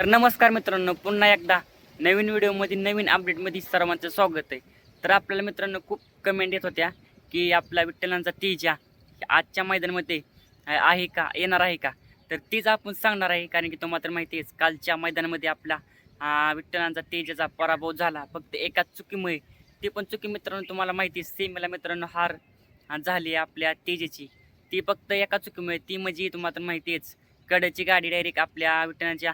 तर नमस्कार मित्रांनो पुन्हा एकदा नवीन व्हिडिओमध्ये नवीन अपडेटमध्ये सर्वांचं स्वागत आहे. तर आपल्याला मित्रांनो खूप कमेंट येत होत्या की आपला विठ्ठलांचा तेजा आजच्या मैदानामध्ये आहे का येणार आहे का? तर तीच आपण सांगणार आहे कारण की तुम्हाला तर माहिती आहेच कालच्या मैदानामध्ये आपला विठ्ठलांचा तेजाचा पराभव झाला. फक्त एकाच चुकीमुळे. ती पण चुकी मित्रांनो तुम्हाला माहिती आहे सेमीला मित्रांनो हार झाली आपल्या तेजेची. ती फक्त एका चुकीमुळे ती म्हणजे तुम्हाला तर माहिती आहेच. कड्याची गाडी डायरेक्ट आपल्या विठ्ठलांच्या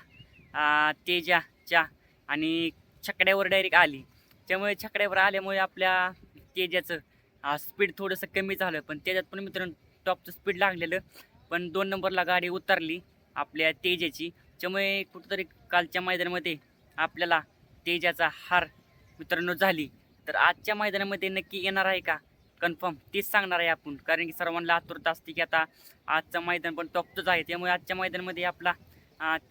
तेजा तेजाच्या आणि छकड्यावर डायरेक्ट आली. त्यामुळे छकड्यावर आल्यामुळे आपल्या तेजाचं स्पीड थोडंसं कमी झालं. पण त्याच्यात पण मित्रांनो टॉपचं स्पीड लागलेलं. पण दोन नंबरला गाडी उतरली आपल्या तेजाची. त्यामुळे कुठंतरी कालच्या मैदानामध्ये आपल्याला तेजाचा हार मित्रांनो झाली. तर आजच्या मैदानामध्ये नक्की येणार आहे का? कन्फर्म तेच सांगणार आहे आपण. कारण की सर्वांना आतुरता असते की आता आजचं मैदान पण टॉपचंच आहे. त्यामुळे आजच्या मैदानामध्ये आपला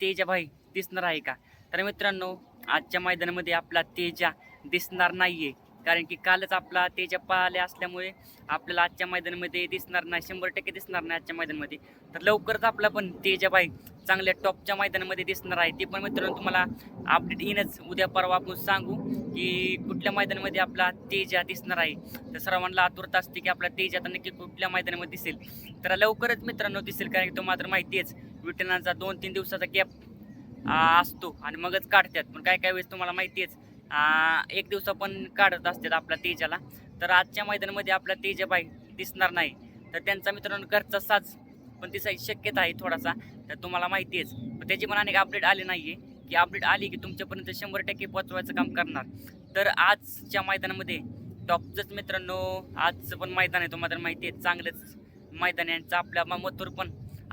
तेजाभाई दिसणार आहे का? तर मित्रांनो आजच्या मैदानामध्ये आपला तेजा दिसणार नाही आहे कारण की कालच आपला तेजा पाहिले असल्यामुळे आपल्याला आजच्या मैदानामध्ये दिसणार नाही. शंभर टक्के दिसणार नाही आजच्या मैदानामध्ये. तर लवकरच आपला पण तेजाबाई चांगल्या टॉपच्या मैदानामध्ये दिसणार आहे. ते पण मित्रांनो तुम्हाला अपडेट येईनच. उद्या परवा आपण सांगू की कुठल्या मैदानामध्ये आपला तेजा दिसणार आहे. तर सर्वांना आतुरता असते की आपला तेज आता नक्की कुठल्या मैदानामध्ये दिसेल. तर लवकरच मित्रांनो दिसेल कारण की तुम्हाला तर माहिती आहेच. विठ्ठलांचा दोन तीन दिवसाचा गॅप असतो आणि मगच काढतात. पण काय काय वेळेस तुम्हाला माहिती आहेच एक दिवसा पण काढत असतात आपल्या तेजाला. तर आजच्या मैदानामध्ये आपला तेजाबाई दिसणार नाही. तर त्यांचा मित्रांनो घरचा साज पण दिसायची शक्यता आहे थोडासा. तर तुम्हाला माहिती आहेच पण त्याची पण अनेक अपडेट आले नाही आहे की अपडेट आली की तुमच्यापर्यंत शंभर टक्के पोचवायचं काम करणार. तर आजच्या मैदानामध्ये टॉपचंच मित्रांनो आजचं पण मैदान आहे तुम्हाला माहिती आहे चांगलंच मैदान आहे यांचं आपल्या म- पण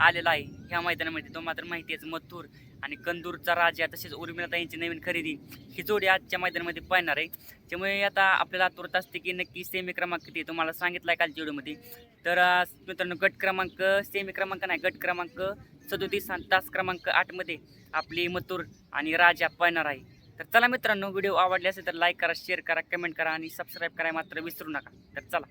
आलेला आहे. ह्या मैदानामध्ये तो मात्र माहिती आहे मथुर आणि कंदूरचा राजा तसेच उर्मिला यांची नवीन खरेदी. ही जोडी आजच्या मैदानामध्ये पाहणार आहे. त्यामुळे आता आपल्याला आतुरता असते की नक्की सेमी क्रमांक किती तुम्हाला सांगितला आहे कालच्या व्हिडिओमध्ये तर मित्रांनो गट क्रमांक सेमी क्रमांक नाही गट क्रमांक सदोतीस तास क्रमांक आठमध्ये आपली मथुर आणि राजा पाहणार आहे. तर चला मित्रांनो व्हिडिओ आवडले असेल तर लाईक करा शेअर करा कमेंट करा आणि सबस्क्राईब करा मात्र विसरू नका. तर चला.